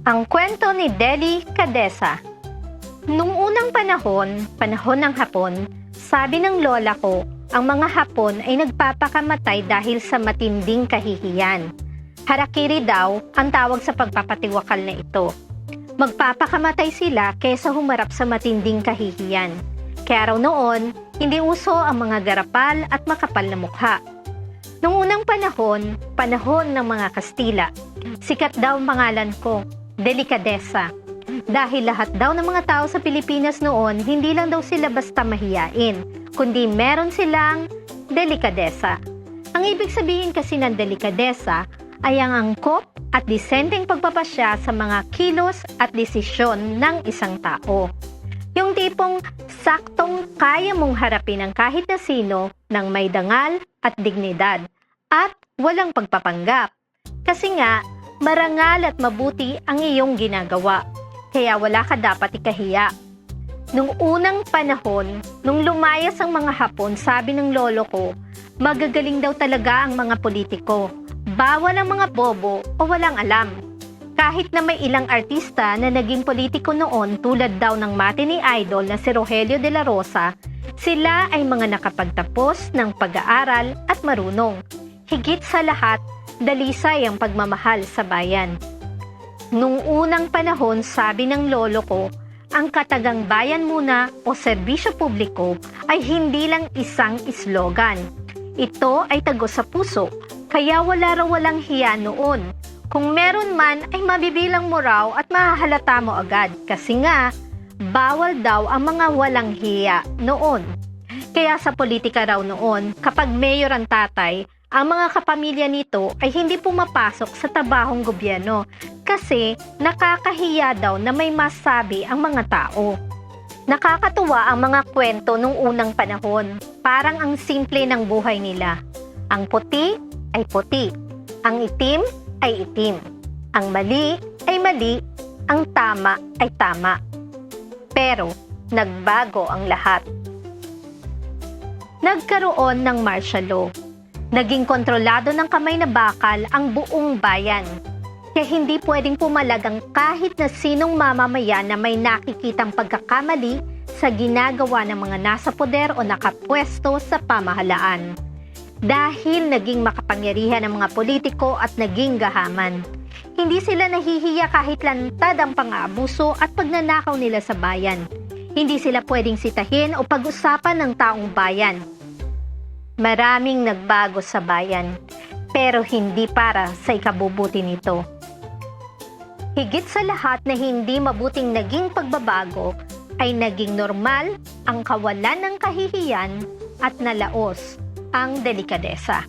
Ang kwento ni Deli Cadesa Nung unang panahon, panahon ng Hapon, sabi ng lola ko, ang mga Hapon ay nagpapakamatay dahil sa matinding kahihiyan. Harakiri daw ang tawag sa pagpapatiwakal na ito. Magpapakamatay sila kesa humarap sa matinding kahihiyan. Kaya raw noon, hindi uso ang mga garapal at makapal na mukha. Nung unang panahon, panahon ng mga Kastila, sikat daw ang pangalan ko, Delicadesa. Dahil lahat daw ng mga tao sa Pilipinas noon, hindi lang daw sila basta mahiyain, kundi meron silang delikadesa. Ang ibig sabihin kasi ng delikadesa ay ang angkop at disenteng pagpapasya sa mga kilos at desisyon ng isang tao. Yung tipong saktong kaya mong harapin ang kahit na sino ng may dangal at dignidad at walang pagpapanggap. Kasi nga, marangal at mabuti ang iyong ginagawa. Kaya wala ka dapat ikahiya. Nung unang panahon, nung lumayas ang mga Hapon, sabi ng lolo ko, magagaling daw talaga ang mga politiko. Bawal ang mga bobo o walang alam. Kahit na may ilang artista na naging politiko noon tulad daw ng matinee idol na si Rogelio de la Rosa, sila ay mga nakapagtapos ng pag-aaral at marunong. Higit sa lahat, dalisay ang pagmamahal sa bayan. Nung unang panahon, sabi ng lolo ko, ang katagang bayan muna o serbisyo publiko ay hindi lang isang slogan. Ito ay tago sa puso, kaya wala raw walang hiya noon. Kung meron man ay mabibilang mo raw at mahahalata mo agad kasi nga bawal daw ang mga walang hiya noon. Kaya sa politika raw noon, kapag mayor ang tatay, ang mga kapamilya nito ay hindi pumapasok sa tabahong gobyerno kasi nakakahiya daw na may masabi ang mga tao. Nakakatuwa ang mga kwento nung unang panahon. Parang ang simple ng buhay nila. Ang puti ay puti. Ang itim ay itim. Ang mali ay mali. Ang tama ay tama. Pero nagbago ang lahat. Nagkaroon ng martial law. Naging kontrolado ng kamay na bakal ang buong bayan. Kaya hindi pwedeng pumalag ang kahit na sinong mamamayan na may nakikitang pagkakamali sa ginagawa ng mga nasa poder o nakapwesto sa pamahalaan. Dahil naging makapangyarihan ang mga politiko at naging gahaman. Hindi sila nahihiya kahit lantad ang pang-aabuso at pagnanakaw nila sa bayan. Hindi sila pwedeng sitahin o pag-usapan ng taong bayan. Maraming nagbago sa bayan, pero hindi para sa ikabubuti nito. Higit sa lahat na hindi mabuting naging pagbabago ay naging normal ang kawalan ng kahihiyan at nalaos ang delikadesa.